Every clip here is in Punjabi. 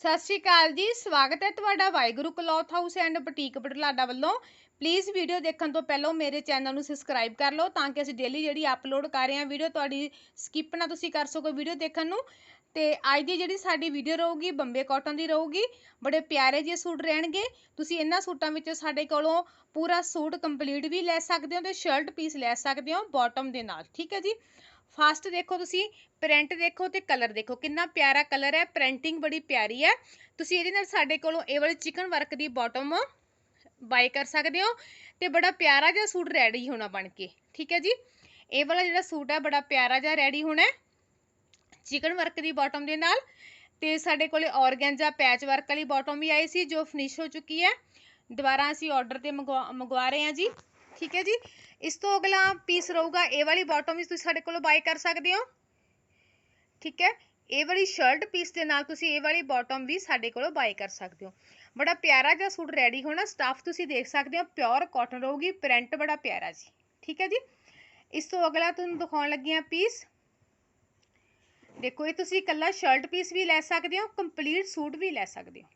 ਸਤਿ ਸ਼੍ਰੀ ਅਕਾਲ ਜੀ, ਸਵਾਗਤ ਹੈ ਤੁਹਾਡਾ Waheguru cloth house and boutique Batlada ਵੱਲੋਂ। ਪਲੀਜ਼ ਵੀਡੀਓ ਦੇਖਣ ਤੋਂ ਪਹਿਲਾਂ ਮੇਰੇ ਚੈਨਲ ਨੂੰ ਸਬਸਕ੍ਰਾਈਬ ਕਰ ਲਓ ਤਾਂ ਕਿ ਅਸੀਂ ਡੇਲੀ ਜਿਹੜੀ ਅਪਲੋਡ ਕਰ ਰਹੇ ਹਾਂ ਵੀਡੀਓ ਤੁਹਾਡੀ ਸਕਿਪ ਨਾ ਤੁਸੀਂ ਕਰ ਸਕੋ ਵੀਡੀਓ ਦੇਖਣ ਨੂੰ। ਤੇ ਅੱਜ ਦੀ ਜਿਹੜੀ ਸਾਡੀ ਵੀਡੀਓ ਰਹੂਗੀ, ਬੰਬੇ ਕਾਟਨ ਦੀ ਰਹੂਗੀ, ਬੜੇ ਪਿਆਰੇ ਜਿਹੇ ਸੂਟ ਰਹਿਣਗੇ। ਤੁਸੀਂ ਇਹਨਾਂ ਸੂਟਾਂ ਵਿੱਚੋਂ ਸਾਡੇ ਕੋਲੋਂ ਪੂਰਾ ਸੂਟ ਕੰਪਲੀਟ ਵੀ ਲੈ ਸਕਦੇ ਹੋ ਤੇ ਸ਼ਰਟ ਪੀਸ ਲੈ ਸਕਦੇ ਹੋ ਬਾਟਮ ਦੇ ਨਾਲ, ਠੀਕ ਹੈ ਜੀ? ਫਾਸਟ ਦੇਖੋ ਤੁਸੀਂ ਪ੍ਰਿੰਟ ਦੇਖੋ ਤੇ ਕਲਰ ਦੇਖੋ। ਕਿੰਨਾ ਪਿਆਰਾ ਕਲਰ ਹੈ ਪ੍ਰਿੰਟਿੰਗ ਬੜੀ ਪਿਆਰੀ ਹੈ। ਤੁਸੀਂ ਇਹਦੇ ਨਾਲ ਸਾਡੇ ਕੋਲੋਂ ਇਹ ਵਾਲੀ ਚਿਕਨ ਵਰਕ ਦੀ ਬਾਟਮ ਬਾਈ ਕਰ ਸਕਦੇ ਹੋ ਤੇ ਬੜਾ ਪਿਆਰਾ ਜਿਹਾ ਸੂਟ ਰੈਡੀ ਹੋਣਾ ਬਣ ਕੇ, ਠੀਕ ਹੈ ਜੀ? ਇਹ ਵਾਲਾ ਜਿਹੜਾ ਸੂਟ ਹੈ, ਬੜਾ ਪਿਆਰਾ ਜਿਹਾ ਰੈਡੀ ਹੋਣਾ ਚਿਕਨ ਵਰਕ ਦੀ ਬਾਟਮ ਦੇ ਨਾਲ ਤੇ ਸਾਡੇ ਕੋਲੇ ਔਰਗੈਂਜਾ ਪੈਚ ਵਰਕ ਵਾਲੀ ਬਾਟਮ ਵੀ ਆਈ ਸੀ, ਜੋ ਫਿਨਿਸ਼ ਹੋ ਚੁੱਕੀ ਹੈ। ਦੁਬਾਰਾ ਅਸੀਂ ਆਰਡਰ ਤੇ ਮੰਗਵਾ ਮੰਗਵਾ ਰਹੇ ਹਾਂ ਜੀ। ਠੀਕ ਹੈ ਜੀ। ਇਸ ਤੋਂ ਅਗਲਾ ਪੀਸ ਰਹੂਗਾ ਇਹ ਵਾਲੀ ਬਾਟਮ ਵੀ ਤੁਸੀਂ ਸਾਡੇ ਕੋਲੋਂ ਬਾਈ ਕਰ ਸਕਦੇ ਹੋ। ਠੀਕ ਹੈ। ਇਹ ਵਾਲੀ ਸ਼ਰਟ ਪੀਸ ਦੇ ਨਾਲ ਤੁਸੀਂ ਇਹ ਵਾਲੀ ਬਾਟਮ ਵੀ ਸਾਡੇ ਕੋਲੋਂ ਬਾਈ ਕਰ ਸਕਦੇ ਹੋ। ਬੜਾ ਪਿਆਰਾ ਜਿਹਾ ਸੂਟ ਰੈਡੀ ਹੋਣਾ ਸਟਾਫ ਤੁਸੀਂ ਦੇਖ ਸਕਦੇ ਹੋ ਪਿਓਰ ਕਾਟਨ ਰਹੂਗੀ ਪ੍ਰਿੰਟ ਬੜਾ ਪਿਆਰਾ ਜੀ। ਠੀਕ ਹੈ ਜੀ। ਇਸ ਤੋਂ ਅਗਲਾ ਤੁਹਾਨੂੰ ਦਿਖਾਉਣ ਲੱਗੀ ਆ ਪੀਸ ਦੇਖੋ, ਇਹ ਤੁਸੀਂ ਇਕੱਲਾ ਸ਼ਰਟ ਪੀਸ ਵੀ ਲੈ ਸਕਦੇ ਹੋ ਕੰਪਲੀਟ ਸੂਟ ਵੀ ਲੈ ਸਕਦੇ ਹੋ।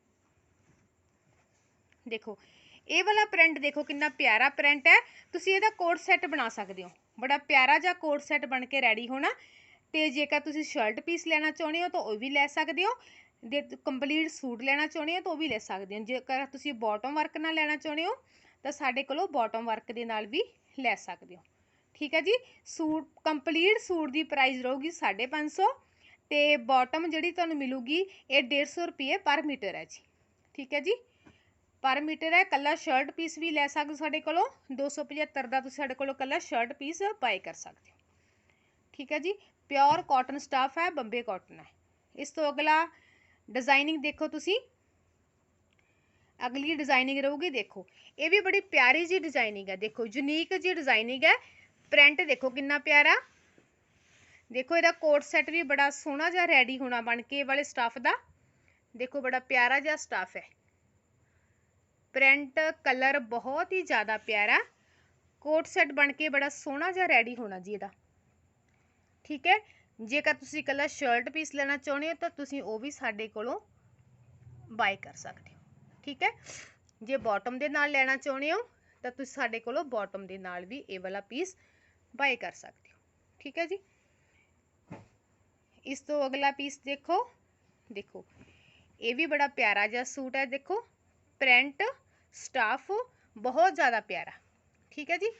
ਦੇਖੋ ਇਹ ਵਾਲਾ ਪ੍ਰਿੰਟ ਦੇਖੋ ਕਿੰਨਾ ਪਿਆਰਾ ਪ੍ਰਿੰਟ ਹੈ। ਤੁਸੀਂ ਇਹਦਾ ਕੋਟ ਸੈੱਟ ਬਣਾ ਸਕਦੇ ਹੋ। ਬੜਾ ਪਿਆਰਾ ਜਿਹਾ ਕੋਟ ਸੈੱਟ ਬਣ ਕੇ ਰੈਡੀ ਹੋਣਾ। ਤੇ ਜੇਕਰ ਤੁਸੀਂ ਸ਼ਰਟ ਪੀਸ ਲੈਣਾ ਚਾਹੁੰਦੇ ਹੋ ਤਾਂ ਉਹ ਵੀ ਲੈ ਸਕਦੇ ਹੋ। ਜੇ ਕੰਪਲੀਟ ਸੂਟ ਲੈਣਾ ਚਾਹੁੰਦੇ ਹੋ ਤਾਂ ਉਹ ਵੀ ਲੈ ਸਕਦੇ ਹੋ। ਜੇਕਰ ਤੁਸੀਂ ਬਾਟਮ ਵਰਕ ਨਾਲ ਲੈਣਾ ਚਾਹੁੰਦੇ ਹੋ ਤਾਂ ਸਾਡੇ ਕੋਲੋਂ ਬਾਟਮ ਵਰਕ ਦੇ ਨਾਲ ਵੀ ਲੈ ਸਕਦੇ ਹੋ। ਠੀਕ ਹੈ ਜੀ? ਸੂਟ ਕੰਪਲੀਟ ਸੂਟ ਦੀ ਪ੍ਰਾਈਸ ਰਹੂਗੀ 550 ਤੇ ਬਾਟਮ ਜਿਹੜੀ ਤੁਹਾਨੂੰ ਮਿਲੂਗੀ, ਇਹ 150 ਰੁਪਏ ਪਰ ਮੀਟਰ ਹੈ ਜੀ। ਠੀਕ ਹੈ ਜੀ? ਪਰ ਮੀਟਰ ਹੈ, ਕੱਲਾ ਸ਼ਰਟ ਪੀਸ ਵੀ ਲੈ ਸਕਦੇ ਸਾਡੇ ਕੋਲੋਂ। 275 ਦਾ ਤੁਸੀਂ ਸਾਡੇ ਕੋਲੋਂ ਕੱਲਾ ਸ਼ਰਟ ਪੀਸ ਬਾਈ ਕਰ ਸਕਦੇ ਹੋ। ਠੀਕ ਹੈ ਜੀ? ਪਿਓਰ ਕਾਟਨ ਸਟਾਫ ਹੈ, ਬੰਬੇ ਕਾਟਨ ਹੈ। ਇਸ ਤੋਂ ਅਗਲਾ ਡਿਜ਼ਾਈਨਿੰਗ ਦੇਖੋ ਤੁਸੀਂ। ਅਗਲੀ ਡਿਜ਼ਾਈਨਿੰਗ ਰਹੂਗੀ, ਦੇਖੋ। ਇਹ ਵੀ ਬੜੀ ਪਿਆਰੀ ਜੀ ਡਿਜ਼ਾਈਨਿੰਗ ਹੈ, ਦੇਖੋ। ਯੂਨੀਕ ਜੀ ਡਿਜ਼ਾਈਨਿੰਗ ਹੈ। ਪ੍ਰਿੰਟ ਦੇਖੋ ਕਿੰਨਾ ਪਿਆਰਾ। ਦੇਖੋ ਇਹਦਾ ਕੋਟ ਸੈੱਟ ਵੀ ਬੜਾ ਸੋਹਣਾ ਜਿਹਾ ਰੈਡੀ ਹੋਣਾ ਬਣ ਕੇ ਇਹ ਵਾਲੇ ਸਟਾਫ ਦਾ। ਦੇਖੋ ਬੜਾ ਪਿਆਰਾ ਜਿਹਾ ਸਟਾਫ ਹੈ। ਪ੍ਰਿੰਟ ਕਲਰ ਬਹੁਤ ਹੀ ਜ਼ਿਆਦਾ ਪਿਆਰਾ ਕੋਟ ਸੈੱਟ ਬਣ ਕੇ ਬੜਾ ਸੋਹਣਾ ਜਿਹਾ ਰੈਡੀ ਹੋਣਾ ਜੀ ਇਹਦਾ ਠੀਕ ਹੈ ਜੇਕਰ ਤੁਸੀਂ ਇਕੱਲਾ ਸ਼ਰਟ ਪੀਸ ਲੈਣਾ ਚਾਹੁੰਦੇ ਹੋ ਤਾਂ ਤੁਸੀਂ ਉਹ ਵੀ ਸਾਡੇ ਕੋਲੋਂ ਬਾਈ ਕਰ ਸਕਦੇ ਹੋ ਠੀਕ ਹੈ ਜੇ ਬਾਟਮ ਦੇ ਨਾਲ ਲੈਣਾ ਚਾਹੁੰਦੇ ਹੋ ਤਾਂ ਤੁਸੀਂ ਸਾਡੇ ਕੋਲੋਂ ਬਾਟਮ ਦੇ ਨਾਲ ਵੀ ਇਹ ਵਾਲਾ ਪੀਸ ਬਾਈ ਕਰ ਸਕਦੇ ਹੋ ਠੀਕ ਹੈ ਜੀ ਇਸ ਤੋਂ ਅਗਲਾ ਪੀਸ ਦੇਖੋ ਦੇਖੋ ਇਹ ਵੀ ਬੜਾ ਪਿਆਰਾ ਜਿਹਾ ਸੂਟ ਹੈ ਦੇਖੋ ਪ੍ਰਿੰਟ ਸਟਾਫ ਬਹੁਤ ਜ਼ਿਆਦਾ ਪਿਆਰਾ। ਠੀਕ ਹੈ ਜੀ?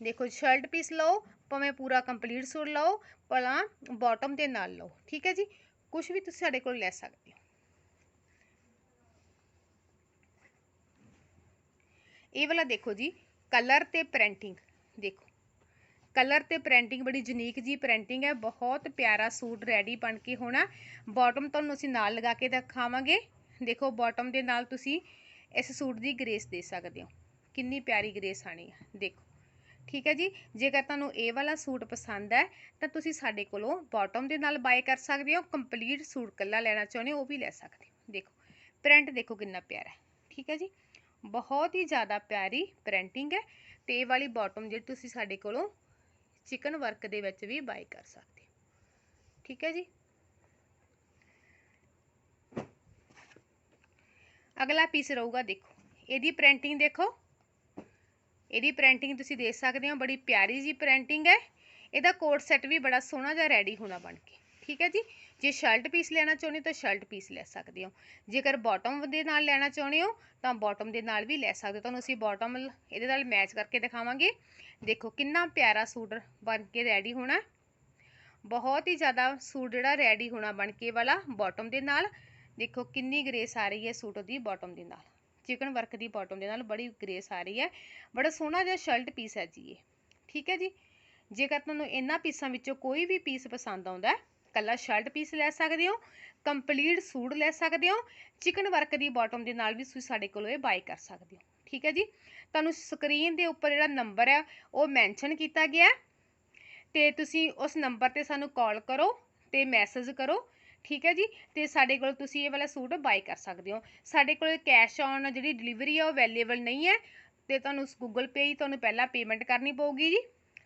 ਦੇਖੋ ਸ਼ਰਟ ਪੀਸ ਲਓ, ਭਾਵੇਂ ਪੂਰਾ ਕੰਪਲੀਟ ਸੂਟ ਲਓ, ਭਲਾ ਬਾਟਮ ਦੇ ਨਾਲ ਲਓ। ਠੀਕ ਹੈ ਜੀ? ਕੁਝ ਵੀ ਤੁਸੀਂ ਸਾਡੇ ਕੋਲ ਲੈ ਸਕਦੇ ਹੋ। ਇਹ ਵਾਲਾ ਦੇਖੋ ਜੀ, ਕਲਰ ਤੇ ਪ੍ਰਿੰਟਿੰਗ ਦੇਖੋ, ਕਲਰ ਤੇ ਪ੍ਰਿੰਟਿੰਗ ਬੜੀ ਯੂਨੀਕ ਜੀ ਪ੍ਰਿੰਟਿੰਗ ਹੈ। ਬਹੁਤ ਪਿਆਰਾ ਸੂਟ ਰੈਡੀ ਬਣ ਕੇ ਹੋਣਾ। ਬਾਟਮ ਤੁਹਾਨੂੰ ਅਸੀਂ ਨਾਲ ਲਗਾ ਕੇ ਦਿਖਾਵਾਂਗੇ। ਦੇਖੋ ਬਾਟਮ ਦੇ ਨਾਲ ਤੁਸੀਂ ਇਸ ਸੂਟ ਦੀ ਗ੍ਰੇਸ ਦੇ ਸਕਦੇ ਹੋ। ਕਿੰਨੀ ਪਿਆਰੀ ਗ੍ਰੇਸ ਆਣੀ ਹੈ, ਦੇਖੋ। ਠੀਕ ਹੈ ਜੀ, ਜੇਕਰ ਤੁਹਾਨੂੰ ਇਹ ਵਾਲਾ ਸੂਟ ਪਸੰਦ ਹੈ, ਤਾਂ ਤੁਸੀਂ ਸਾਡੇ ਕੋਲੋਂ ਬਾਟਮ ਦੇ ਨਾਲ ਬਾਏ ਕਰ ਸਕਦੇ ਹੋ ਕੰਪਲੀਟ ਸੂਟ ਕੱਲਾ ਲੈਣਾ ਚਾਹੁੰਦੇ ਹੋ, ਉਹ ਵੀ ਲੈ ਸਕਦੇ ਹੋ। ਦੇਖੋ ਪ੍ਰਿੰਟ ਦੇਖੋ ਕਿੰਨਾ ਪਿਆਰਾ ਹੈ। ਠੀਕ ਹੈ ਜੀ, ਬਹੁਤ ਹੀ ਜ਼ਿਆਦਾ ਪਿਆਰੀ ਪ੍ਰਿੰਟਿੰਗ ਹੈ ਤੇ ਇਹ ਵਾਲੀ ਬਾਟਮ ਜਿਹੜੀ ਤੁਸੀਂ ਸਾਡੇ ਕੋਲੋਂ ਚਿਕਨ ਵਰਕ ਦੇ ਵਿੱਚ ਵੀ ਬਾਏ ਕਰ ਸਕਦੇ ਹੋ। ਠੀਕ ਹੈ ਜੀ ਅਗਲਾ ਪੀਸ ਰਹੂਗਾ, ਦੇਖੋ। ਇਹਦੀ ਪ੍ਰਿੰਟਿੰਗ ਦੇਖੋ। ਇਹਦੀ ਪ੍ਰਿੰਟਿੰਗ ਤੁਸੀਂ ਦੇਖ ਸਕਦੇ ਹੋ, ਬੜੀ ਪਿਆਰੀ ਜੀ ਪ੍ਰਿੰਟਿੰਗ ਹੈ। ਇਹਦਾ ਕੋਟ ਸੈੱਟ ਵੀ ਬੜਾ ਸੋਹਣਾ ਜਿਹਾ ਰੈਡੀ ਹੋਣਾ ਬਣ ਕੇ। ਠੀਕ ਹੈ ਜੀ? ਜੇ ਸ਼ਰਟ ਪੀਸ ਲੈਣਾ ਚਾਹੁੰਦੇ ਹੋ ਤਾਂ ਸ਼ਰਟ ਪੀਸ ਲੈ ਸਕਦੇ ਹੋ। ਜੇਕਰ ਬਾਟਮ ਦੇ ਨਾਲ ਲੈਣਾ ਚਾਹੁੰਦੇ ਹੋ, ਤਾਂ ਬਾਟਮ ਦੇ ਨਾਲ ਵੀ ਲੈ ਸਕਦੇ ਹੋ। ਤੁਹਾਨੂੰ ਅਸੀਂ ਬਾਟਮ ਇਹਦੇ ਨਾਲ ਮੈਚ ਕਰਕੇ ਦਿਖਾਵਾਂਗੇ। ਦੇਖੋ ਕਿੰਨਾ ਪਿਆਰਾ ਸੂਟ ਬਣ ਕੇ ਰੈਡੀ ਹੋਣਾ। ਬਹੁਤ ਹੀ ਜ਼ਿਆਦਾ ਸੂਟ ਜਿਹੜਾ ਰੈਡੀ ਹੋਣਾ ਬਣ ਕੇ ਵਾਲਾ ਬਾਟਮ ਦੇ ਨਾਲ। ਦੇਖੋ ਕਿੰਨੀ ਗ੍ਰੇਸ ਆ ਰਹੀ ਹੈ ਸੂਟ ਦੀ ਬਾਟਮ ਦੇ ਨਾਲ। ਚਿਕਨ ਵਰਕ ਦੀ ਬਾਟਮ ਦੇ ਨਾਲ ਬੜੀ ਗ੍ਰੇਸ ਆ ਰਹੀ ਹੈ। ਬੜਾ ਸੋਹਣਾ ਜਿਹਾ ਸ਼ਰਟ ਪੀਸ ਹੈ ਜੀ ਇਹ। ਠੀਕ ਹੈ ਜੀ? ਜੇਕਰ ਤੁਹਾਨੂੰ ਇਹਨਾਂ ਪੀਸਾਂ ਵਿੱਚੋਂ ਕੋਈ ਵੀ ਪੀਸ ਪਸੰਦ ਆਉਂਦਾ ਹੈ, ਕੱਲਾ ਸ਼ਰਟ ਪੀਸ ਲੈ ਸਕਦੇ ਹੋ ਕੰਪਲੀਟ ਸੂਟ ਲੈ ਸਕਦੇ ਹੋ ਚਿਕਨ ਵਰਕ ਦੀ ਬਾਟਮ ਦੇ ਨਾਲ ਵੀ ਤੁਸੀਂ ਸਾਡੇ ਕੋਲੋਂ ਇਹ ਬਾਈ ਕਰ ਸਕਦੇ ਹੋ। ਠੀਕ ਹੈ ਜੀ? ਤੁਹਾਨੂੰ ਸਕਰੀਨ ਦੇ ਉੱਪਰ ਜਿਹੜਾ ਨੰਬਰ ਹੈ, ਉਹ ਮੈਂਸ਼ਨ ਕੀਤਾ ਗਿਆ ਤੇ ਤੁਸੀਂ ਉਸ ਨੰਬਰ ਤੇ ਸਾਨੂੰ ਕਾਲ ਕਰੋ ਤੇ ਮੈਸੇਜ ਕਰੋ। ਠੀਕ ਹੈ ਜੀ? ਤੇ ਸਾਡੇ ਕੋਲ ਤੁਸੀਂ ਇਹ ਵਾਲਾ ਸੂਟ ਬਾਈ ਕਰ ਸਕਦੇ ਹੋ। ਸਾਡੇ ਕੋਲ ਕੈਸ਼ ਔਨ ਜਿਹੜੀ ਡਿਲੀਵਰੀ ਆ ਉਹ ਅਵੇਲੇਬਲ ਨਹੀਂ ਹੈ। ਤੇ ਤੁਹਾਨੂੰ ਗੂਗਲ ਪੇ ਹੀ ਤੁਹਾਨੂੰ ਪਹਿਲਾਂ ਪੇਮੈਂਟ ਕਰਨੀ ਪਊਗੀ ਜੀ।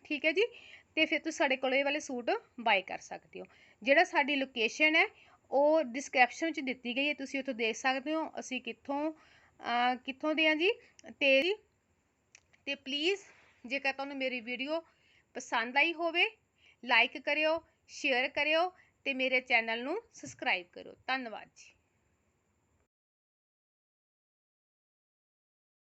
ਠੀਕ ਹੈ ਜੀ? ਤੇ ਫਿਰ ਤੁਸੀਂ ਸਾਡੇ ਕੋਲ ਇਹ ਵਾਲੇ ਸੂਟ ਬਾਈ ਕਰ ਸਕਦੇ ਹੋ। ਜਿਹੜਾ ਸਾਡੀ ਲੋਕੇਸ਼ਨ ਹੈ, ਉਹ ਡਿਸਕ੍ਰਿਪਸ਼ਨ ਵਿੱਚ ਦਿੱਤੀ ਗਈ ਹੈ। ਤੁਸੀਂ ਉੱਥੋਂ ਦੇਖ ਸਕਦੇ ਹੋ। ਅਸੀਂ ਕਿੱਥੋਂ ਕਿੱਥੋਂ ਦੇ ਆ ਜੀ? ਤੇ ਜੀ, ਤੇ ਪਲੀਜ਼ ਜੇਕਰ ਤੁਹਾਨੂੰ ਮੇਰੀ ਵੀਡੀਓ ਪਸੰਦ ਆਈ ਹੋਵੇ ਲਾਈਕ ਕਰਿਓ ਸ਼ੇਅਰ ਕਰਿਓ ਤੇ ਮੇਰੇ ਚੈਨਲ ਨੂੰ ਸਬਸਕ੍ਰਾਈਬ ਕਰੋ। ਧੰਨਵਾਦ ਜੀ।